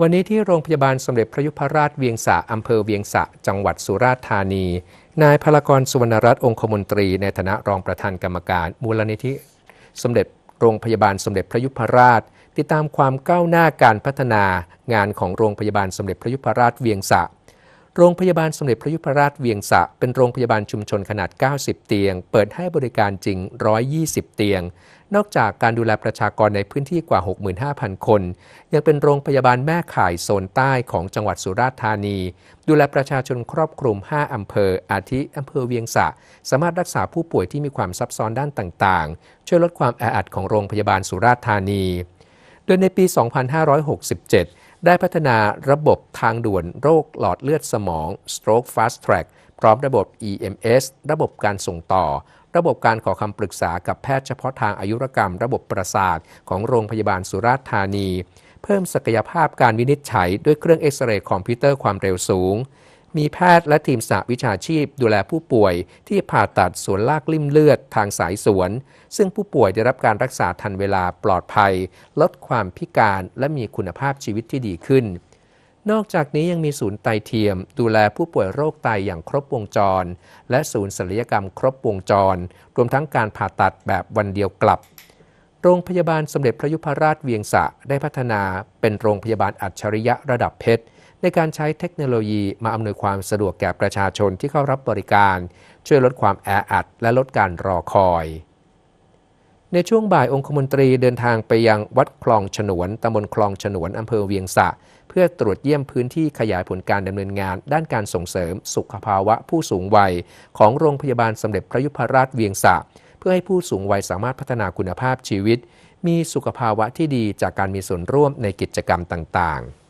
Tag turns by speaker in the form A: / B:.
A: วันนี้ที่โรงพยาบาลสมเด็จพระยุพราชเวียงสะอำเภอเวียงสะ จังหวัดสุราษฎร์ธานี นายพลากรสุวรรณรัตน์องคมนตรี ในฐานะรองประธานกรรมการ มูลนิธิ สมเด็จโรงพยาบาลสมเด็จพระยุพราช ติดตามความก้าวหน้าการพัฒนางานของโรงพยาบาลสมเด็จพระยุพราชเวียงสะ โรงพยาบาลสมเด็จพระยุพราชเวียงสะ เป็นโรงพยาบาลชุมชนขนาด 90 เตียง เปิดให้บริการจริง 120 เตียง นอกจากการดูแลประชากรในพื้นที่กว่า 65,000 คน ยังเป็นโรงพยาบาลแม่ข่ายโซนใต้ของจังหวัดสุราษฎร์ธานี ดูแลประชาชนครอบคลุม 5 อำเภอ อาทิอำเภอเวียงสะ สามารถรักษาผู้ป่วยที่มีความซับซ้อนด้านต่างๆ ช่วยลดความแออัดของโรงพยาบาลสุราษฎร์ธานี โดยในปี 2567 ได้พัฒนาระบบทางด่วนโรคหลอดเลือดสมอง Stroke Fast Track พร้อมระบบ EMS ระบบการส่งต่อ ระบบการขอคำปรึกษากับแพทย์เฉพาะทางอายุรกรรม ระบบประสาทของโรงพยาบาลสุราษฎร์ธานี เพิ่มศักยภาพการวินิจฉัยด้วยเครื่องเอ็กซเรย์คอมพิวเตอร์ความเร็วสูง มีแพทย์และทีมสหวิชาชีพดูแลผู้ป่วยที่ผ่าตัดสวนลากลิ่มเลือดทางสายสวน ซึ่งผู้ป่วยได้รับการรักษาทันเวลาปลอดภัย ลดความพิการและมีคุณภาพชีวิตที่ดีขึ้น นอกจากนี้ยังมีศูนย์ไตเทียม ดูแลผู้ป่วยโรคไตอย่างครบวงจร และศูนย์ศัลยกรรมครบวงจร รวมทั้งการผ่าตัดแบบวันเดียวกลับโรงพยาบาลสมเด็จพระยุพราชเวียงสะได้พัฒนาเป็นโรงพยาบาลอัจฉริยะระดับเพชร ในการใช้เทคโนโลยีมาอำนวยความสะดวกแก่ประชาชนที่เข้ารับบริการ ช่วยลดความแออัด และลดการรอคอย ในช่วงบ่ายองคมนตรีเดินทางไปยังวัดคลองฉนวนตำบลคลองฉนวนอำเภอเวียงสะ เพื่อตรวจเยี่ยมพื้นที่ขยายผลการดำเนินงาน ด้านการส่งเสริม สุขภาวะผู้สูงวัย ของโรงพยาบาลสมเด็จพระยุพราชเวียงสะ เพื่อให้ผู้สูงวัยสามารถพัฒนาคุณภาพชีวิต มีสุขภาวะที่ดีจากการมีส่วนร่วมในกิจกรรมต่างๆ